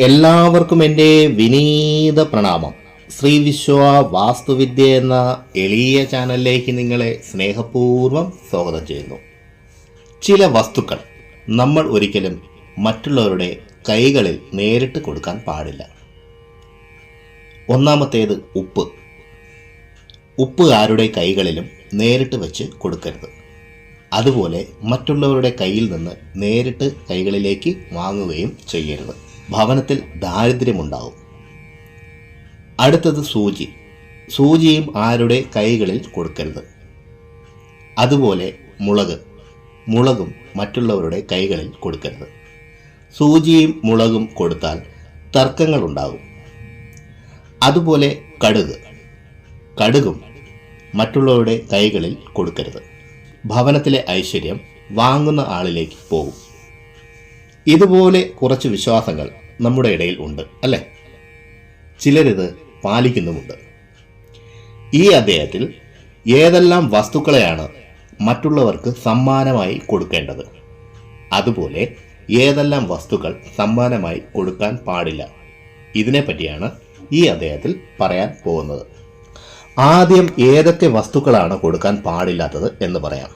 എല്ലാവർക്കും എന്റെ വിനീത പ്രണാമം. ശ്രീ വിശ്വ വാസ്തുവിദ്യ എന്ന എളിയ ചാനലിലേക്ക് നിങ്ങളെ സ്നേഹപൂർവം സ്വാഗതം ചെയ്യുന്നു. ചില വസ്തുക്കൾ നമ്മൾ ഒരിക്കലും മറ്റുള്ളവരുടെ കൈകളിൽ നേരിട്ട് കൊടുക്കാൻ പാടില്ല. ഒന്നാമത്തേത് ഉപ്പ്. ഉപ്പ് ആരുടെ കൈകളിലും നേരിട്ട് വെച്ച് കൊടുക്കരുത്. അതുപോലെ മറ്റുള്ളവരുടെ കയ്യിൽ നിന്ന് നേരിട്ട് കൈകളിലേക്ക് വാങ്ങുകയും ചെയ്യരുത്. ഭവനത്തിൽ ദാരിദ്ര്യമുണ്ടാവും. അടുത്തത് സൂചി. സൂചിയും ആരുടെ കൈകളിൽ കൊടുക്കരുത്. അതുപോലെ മുളക്. മുളകും മറ്റുള്ളവരുടെ കൈകളിൽ കൊടുക്കരുത്. സൂചിയും മുളകും കൊടുത്താൽ തർക്കങ്ങളുണ്ടാകും. അതുപോലെ കടുക്. കടുകും മറ്റുള്ളവരുടെ കൈകളിൽ കൊടുക്കരുത്. ഭവനത്തിലെ ഐശ്വര്യം വാങ്ങുന്ന ആളിലേക്ക് പോകും. ഇതുപോലെ കുറച്ച് വിശ്വാസങ്ങൾ നമ്മുടെ ഇടയിൽ ഉണ്ട് അല്ലേ? ചിലരിത് പാലിക്കുന്നുമുണ്ട്. ഈ അദ്ദേഹത്തിൽ ഏതെല്ലാം വസ്തുക്കളെയാണ് മറ്റുള്ളവർക്ക് സമ്മാനമായി കൊടുക്കേണ്ടത്? അതുപോലെ ഏതെല്ലാം വസ്തുക്കൾ സമ്മാനമായി കൊടുക്കാൻ പാടില്ല? ഇതിനെപ്പറ്റിയാണ് ഈ അദ്ദേഹത്തിൽ പറയാൻ പോകുന്നത്. ആദ്യം ഏതൊക്കെ വസ്തുക്കളാണ് കൊടുക്കാൻ പാടില്ലാത്തത് എന്ന് പറയാം.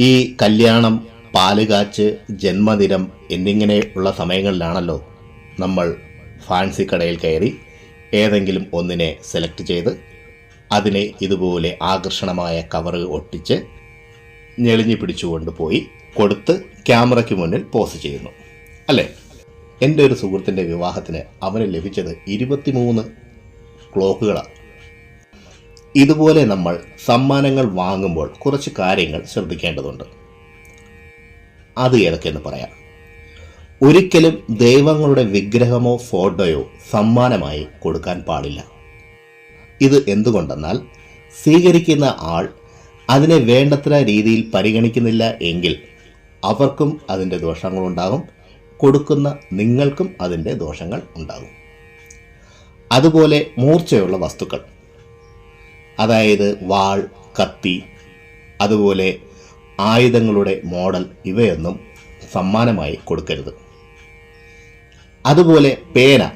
ഈ കല്യാണം പാലുകാച്ച് ജന്മദിനം എന്നിങ്ങനെയുള്ള സമയങ്ങളിലാണല്ലോ നമ്മൾ ഫാൻസി കടയിൽ കയറി ഏതെങ്കിലും ഒന്നിനെ സെലക്ട് ചെയ്ത് അതിനെ ഇതുപോലെ ആകർഷണമായ കവറ് ഒട്ടിച്ച് ഞെളിഞ്ഞു പിടിച്ചുകൊണ്ട് പോയി കൊടുത്ത് ക്യാമറയ്ക്ക് മുന്നിൽ പോസ്റ്റ് ചെയ്യുന്നു. അല്ലേ? എന്റെ ഒരു സുഹൃത്തിന്റെ വിവാഹത്തിന് അവന് ലഭിച്ചത് ഇരുപത്തിമൂന്ന് ക്ലോക്കുകളാണ് ഇതുപോലെ നമ്മൾ സമ്മാനങ്ങൾ വാങ്ങുമ്പോൾ കുറച്ച് കാര്യങ്ങൾ ശ്രദ്ധിക്കേണ്ടതുണ്ട്. അത് ഏതൊക്കെയെന്ന് പറയാം. ഒരിക്കലും ദൈവങ്ങളുടെ വിഗ്രഹമോ ഫോട്ടോയോ സമ്മാനമായി കൊടുക്കാൻ പാടില്ല. ഇത് എന്തുകൊണ്ടെന്നാൽ സ്വീകരിക്കുന്ന ആൾ അതിനെ വേണ്ടത്ര രീതിയിൽ പരിഗണിക്കുന്നില്ല എങ്കിൽ അവർക്കും അതിന്റെ ദോഷങ്ങളുണ്ടാകും കൊടുക്കുന്ന നിങ്ങൾക്കും അതിന്റെ ദോഷങ്ങൾ ഉണ്ടാകും. അതുപോലെ മൂർച്ചയുള്ള വസ്തുക്കൾ അതായത് വാൾ കത്തി അതുപോലെ ആയുധങ്ങളുടെ മോഡൽ ഇവയൊന്നും സമ്മാനമായി കൊടുക്കരുത്. അതുപോലെ പേന.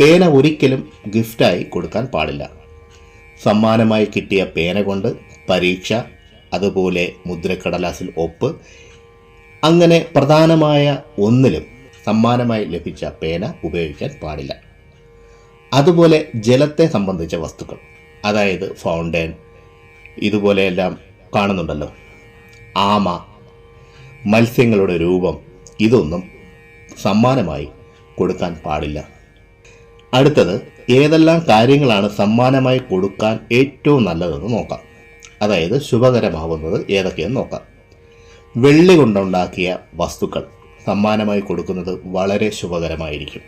പേന ഒരിക്കലും ഗിഫ്റ്റായി കൊടുക്കാൻ പാടില്ല. സമ്മാനമായി കിട്ടിയ പേന കൊണ്ട് പരീക്ഷ അതുപോലെ മുദ്രക്കടലാസിൽ ഒപ്പ് അങ്ങനെ പ്രധാനമായ ഒന്നിലും സമ്മാനമായി ലഭിച്ച പേന ഉപയോഗിക്കാൻ പാടില്ല. അതുപോലെ ജലത്തെ സംബന്ധിച്ച വസ്തുക്കൾ അതായത് ഫൗണ്ടൻ ഇതുപോലെയെല്ലാം കാണുന്നുണ്ടല്ലോ. ആമ. മത്സ്യങ്ങളുടെ രൂപം ഇതൊന്നും സമ്മാനമായി കൊടുക്കാൻ പാടില്ല. അടുത്തത് ഏതെല്ലാം കാര്യങ്ങളാണ് സമ്മാനമായി കൊടുക്കാൻ ഏറ്റവും നല്ലതെന്ന് നോക്കാം. അതായത് ശുഭകരമാവുന്നത് ഏതൊക്കെയെന്ന് നോക്കാം. വെള്ളി കൊണ്ടുണ്ടാക്കിയ വസ്തുക്കൾ സമ്മാനമായി കൊടുക്കുന്നത് വളരെ ശുഭകരമായിരിക്കും.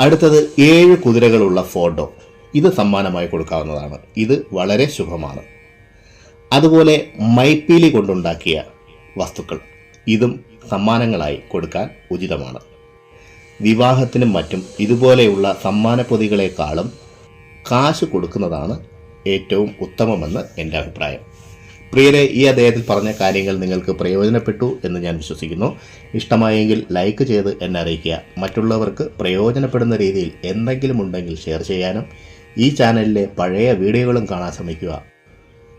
അടുത്തത് ഏഴ് കുതിരകളുള്ള ഫോട്ടോ. ഇത് സമ്മാനമായി കൊടുക്കാവുന്നതാണ്. ഇത് വളരെ ശുഭമാണ്. അതുപോലെ മൈപ്പീലി കൊണ്ടുണ്ടാക്കിയ വസ്തുക്കൾ. ഇതും സമ്മാനങ്ങളായി കൊടുക്കാൻ ഉചിതമാണ്. വിവാഹത്തിനും മറ്റും ഇതുപോലെയുള്ള സമ്മാന പൊതികളെക്കാളും കാശ് കൊടുക്കുന്നതാണ് ഏറ്റവും ഉത്തമമെന്ന് എന്റെ അഭിപ്രായം. പ്രിയരെ ഈ അദ്ദേഹത്തിൽ പറഞ്ഞ കാര്യങ്ങൾ നിങ്ങൾക്ക് പ്രയോജനപ്പെട്ടു എന്ന് ഞാൻ വിശ്വസിക്കുന്നു. ഇഷ്ടമായെങ്കിൽ ലൈക്ക് ചെയ്ത് എന്നെ അറിയിക്കുക. മറ്റുള്ളവർക്ക് പ്രയോജനപ്പെടുന്ന രീതിയിൽ എന്തെങ്കിലും ഉണ്ടെങ്കിൽ ഷെയർ ചെയ്യാനും ഈ ചാനലിലെ പഴയ വീഡിയോകളും കാണാൻ ശ്രമിക്കുക.